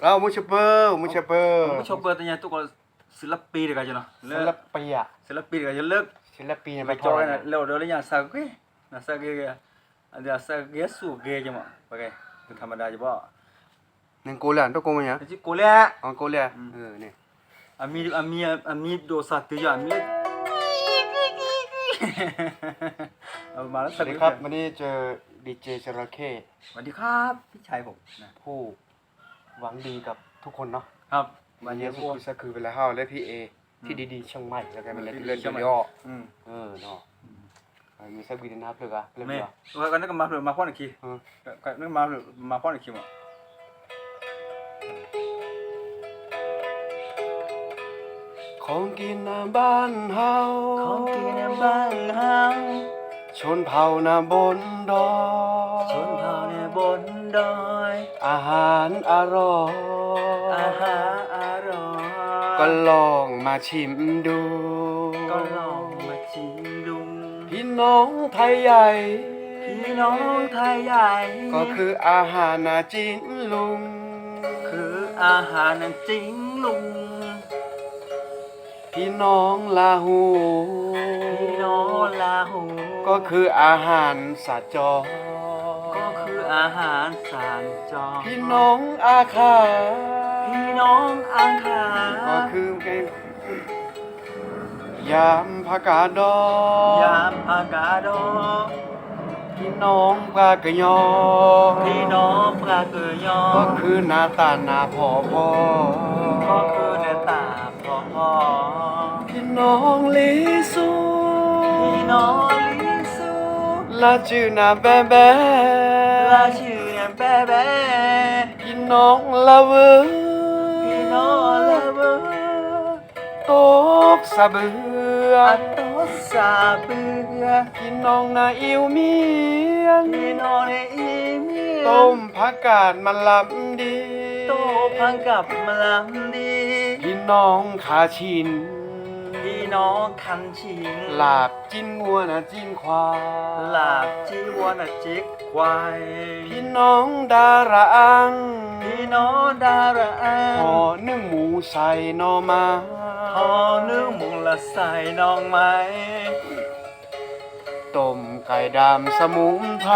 เรามุชเปอร์มุชเปอร์ผมชอบเปิดตัวเนี้ยทุกคนศิลปินเด็กกันจ้ะเนาะศิลปินอะศิลปินเด็กกันเลิกศิลปินไปไปจจออยยกันแล้วเดี๋ยวเราอยากสักเว้ยนะสักเกย์อันเดียวสักเกย์สูเกย์จ้ะมั้งไปไงธรรมดาจ้ะบ่หนึ่งโกเลียนตัวโกมันยังจิโกเล่อ๋อโกเลียเออนี่อามีอามีอามีโดสัตติจ้ะอามีเอามาแล้วสสัวักสดีครับวันนี้เจอดีเจจระเข้สวัสดีครับพี่ชายผมนะผู้ หวังดีกับทุกคนเนาะครับ วัวันนนี้นี้คืพวกอสักคือเวลาเฮาและพี่เอที่ดีๆเชียงใหม่แล้วกันมันเลยที่เล่นเชียงใหม่ย่ออืมเออเนาะมีสักวีดีนะครับเลยอะเล่นแม่เนาะว่ากันนึกมาเผื่อมาพ่อหนึ่งทีเออก็นึกมามาพ่อหนึ่งทีมั้งของกินน้ำบ้านเฮาของกินในบ้านเฮาชนเผ่าน้ำบนดอยชนเผ่าในบนดอย อาหารอร่อยอาหารอร่อย ก็ลองมาชิมดู ก็ลองมาชิมดู พี่น้องไทยใหญ่ พี่น้องไทยใหญ่ ก็คืออาหารนาจินลุง คืออาหารนั้นจริงลุง พี่น้องลาหู พี่น้องลาหู ก็คืออาหารสาจอก็คื ออาหารสารจอพี่น้องอาคาพี่น้องอังคารก็คือไงยามพากาดอยามอากาดอพี่น้องปลากระยอพี่น้องปลาเกยอก็คือหน้าตาหน้าพอพอก็คือเนตาพ่อพ่อพี่น้องลิซูพี่น้องลิ ซูลาจือหนาแบแบลาชื่อเนี่ยแบ๊แบ๊พี่น้องลาเวอพี่น้องลาเบอตกสะเบืออัตโตสาเบือพี่น้องนาอิวเมียนพี่น้องในอีเมียต้มผักกาดมันลำดีโตพังกับมะลำดี พี่น้องขาชินพี่ น้องคันชิงลาบจิ้นงัวนะจิ้นควายลาบจีวรน่ะจิกควายพี่น้องดาราอังพี่น้องดาราอัห่องนึ่งหมูใส่หนอมาทอเนื้อหมุงละใส่น้องไม้ต้มไก่ดำสมุนไพร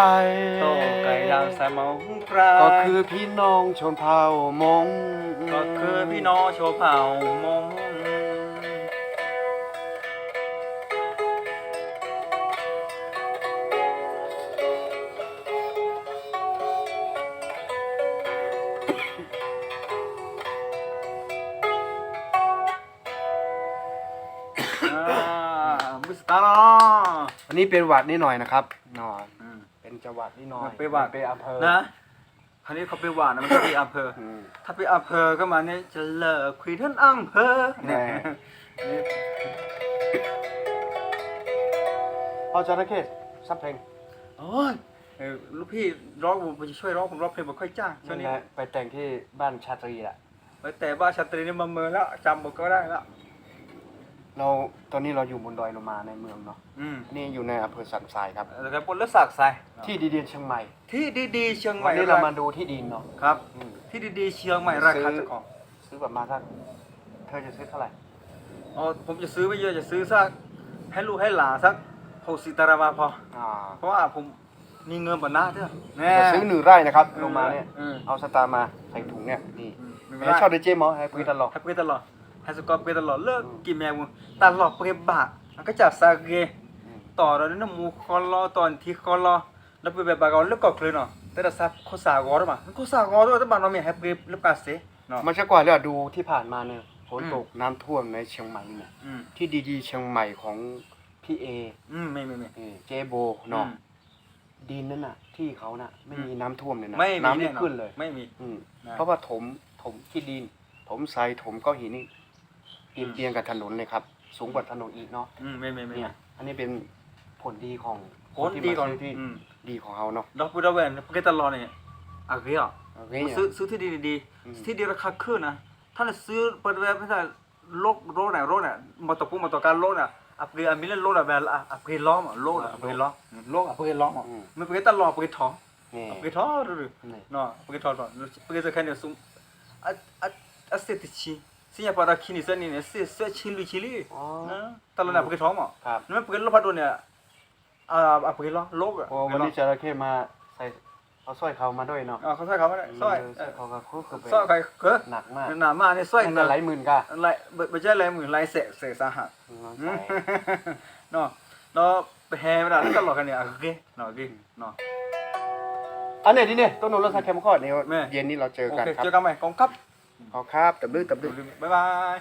โตไก่ดาวใส่หมงปลาก็คือพี่น้องชนเผ่ามงก็คือพี่น้องโชว์เผ่ามง ตาร์เนาะอันนี้เป็นหวัดนิดหน่อยนะครับนอนอืม เป็นจังหวัดนิดหน่อยเป็นหวัด เป็นอำเภอนะ คราวนี้เขาไปหวานนะมันก็ไปอำเภอ อืม ถ้าไปอำเภอก็มาเนี่ยจะเลิกคุยท่านอำเภอแน่นี่เอาจระเข้ซับเพลงโอ้ยเออลูกพี่ร้องผมจะช่วยร้องผมร้องเพลงบ่ค่อยจ้างช่วนั่งนนี้แหละไปแต่งที่บ้านชาตรีอะไปแต่ว่าชาตรีนี่มาเมินแล้วจำบ่ก็ได้แล้ว เราตอนนี้เราอยู่บนดอยโลมาในเมืองเนาะอืมนี่อยู่ในอำเภอสันทรายครับ แล้วก็ปนเลือดสักใส่ที่ดีเด่นเชียงใหม่ที่ดีๆเชียงใหวัม่นนี้เรามาดูที่ดินเนาะครับ อืม ที่ดีๆเชียงใหม่ราคาซื้อ เจ้าของซื้อแบบมาสักเธอจะซื้อเท่าไหร่อ๋อผมจะซื้อไม่เยอะจะซื้อสักให้ลูกให้หลานสักหกสิบตารางวาพอ อ่าเพราะว่าผมมีเงินบนหน้าเด้อแน่ จะซื้อหนึ่งไร่นะครับโลมาเนี่ยอืม เอาสตาร์มาใส่ถุงเนี่ยนี่อืมไม่ชอบดีเจมอให้คุยตลอดให้เปตลอด สกอร์เปตลอดเลิกกินแมวตลอดเปบะมันก็จับซาเกต่อเราเนี่ยมูคอลอตอนที่คอลอแล้วไปแบบบากอนเลิกก็คืนเนาะแต่ถ้าซับโคสากอร์มาโคสากอร์ด้วยแต่บ้านเราไมีให้เปเลิกกาเสเนาะมันจะกว่าแล้วดูที่ผ่านมาเนี่ยฝนตกน้ำท่วมในเชียงใหม่เนี่ยที่ดีๆเชียงใหม่ของพี่เออืมไม่ไม่ไม่เจโบเนาะดินนั่นน่ะ ที่เขาน่ะ ไม่มีน้ำท่วมเลยนะไม่มีน้ำไม่ขึ้นเลย ไม่มีอืมนะเพราะว่าถมถมที่ดิน ถมทรายถมก้อนหินนี่ ตียงอืมเตียงกับถนนเลยครับ สูงกว่าถนนอีกเนาะอืมไม่ไม่ไม่เนี่ยอันนี้เป็นผลดีของผลดีก่อนคที่มาซื้ที่อืมดีของเขาเนาะดอกพุดาเวนเปตลอดเนี่ยอะเกียโอเคซื้อซื้อที่ดีดีอืม ที่ดีราคาขึ้นนะถ้าเราซื้อเปิดเว็บไม่ใช่โลกโลกไหนโลกไหนมาตกปุ๊บมาตกการโลกน่ะอัปเกรดอันนี้เล่นโลกน่ะแบบอัปเกรดล้อมอะโลกอะอัปเกรดล้อมโลกอัปเกรดล้อมอะอืมมันเปิดตลอดเปิดท้องนี่ปกทอหรือ นี่เนาะปกทอทอปกจะแค่เนี่ยซุมอะอะอะเสติชิ สิยาปาราคินิซะนี่เนี่ยเสเสชิลิชิลิอ๋อ นะตะละนะปกทอมั้งครับ นั่นปกลพัดเนี่ยอ่าอะปกลโลกอะโอ้วันนี้จระเข้มาใส่เอาสร้อยเขามาด้วยเนาะอ่าเขาใส่เขาไม่ได้ซอยเสร้อยเขาก็คือคือซอยใครเก้อหนักมากหนามาเนี่ยซอยมันหลายหมื่นกะหลายไม่ใช่หลายหมื่นหลายแสนแสนสาหัสน้องอืมใส่เนาะแล้วไปแห่ไม่ได้แล้วก็หลอกกันเนี่ยโอเคเนาะโอเคเนาะ อันนี้ดิเนี่ยต้นนนรสแคมคอร์ดเนี่ยแม่ เย็นนี้เราเจอโอกันเคครับ เจอกันใหม่กองครับ ขอบครับตับดื้อตับดื้อ บ๊ายบาย